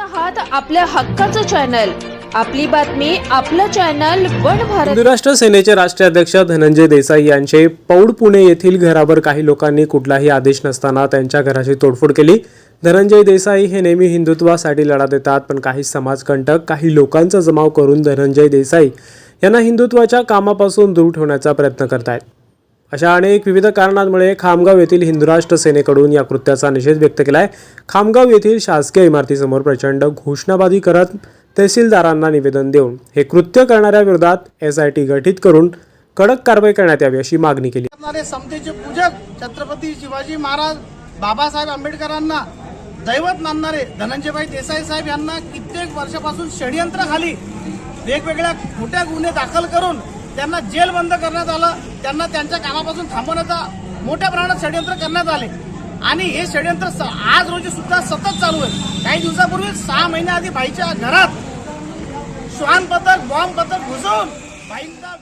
आहात आपल्या हक्काचं चॅनल. आपली बातमी आपलं चॅनल वन भारत. हिंदू सेनेचे राष्ट्रीय अध्यक्ष धनंजय देसाई यांचे पौड पुणे येथील घरावर काही लोकांनी कुठलाही आदेश नसताना त्यांच्या घराची तोडफोड केली. धनंजय देसाई हे नेहमी हिंदुत्वासाठी लढा देतात पण काही समाजकंटक काही लोकांचा जमाव करून धनंजय देसाई यांना हिंदुत्वाच्या कामापासून दूर ठेवण्याचा प्रयत्न करतायत. अशा अनेक विविध कारणांमुळे खामगाव येथील हिंदू राष्ट्र सेनेकडून या कृत्याचा निषेध व्यक्त केला आहे खामगाव येथील शासकीय इमारतीसमोर प्रचंड घोषणाबाजी करत तहसीलदारांना निवेदन देऊन हे कृत्य करणाऱ्या विरोधात एस आय टी गठीत करून कडक कारवाई करण्यात यावी अशी मागणी केली. समतेचे पूजक छत्रपती शिवाजी महाराज बाबासाहेब आंबेडकरांना दैवत मानणारे धनंजयभाई देसाई साहेब यांना कित्येक वर्षापासून षडयंत्राखाली वेगवेगळ्या खोट्या गुन्हे दाखल करून त्यांना जेल बंद करण्यात आलं. त्यांना त्यांच्या कामापासून थांबवण्याचा मोठ्या प्रमाणात षडयंत्र करण्यात आले. आणि हे षडयंत्र स- आज रोजी सुद्धा सतत चालू आहे काही दिवसापूर्वी सहा महिन्याआधी भाईच्या घरात श्वान पथक बॉम्ब पथक घुसवून भाईंचा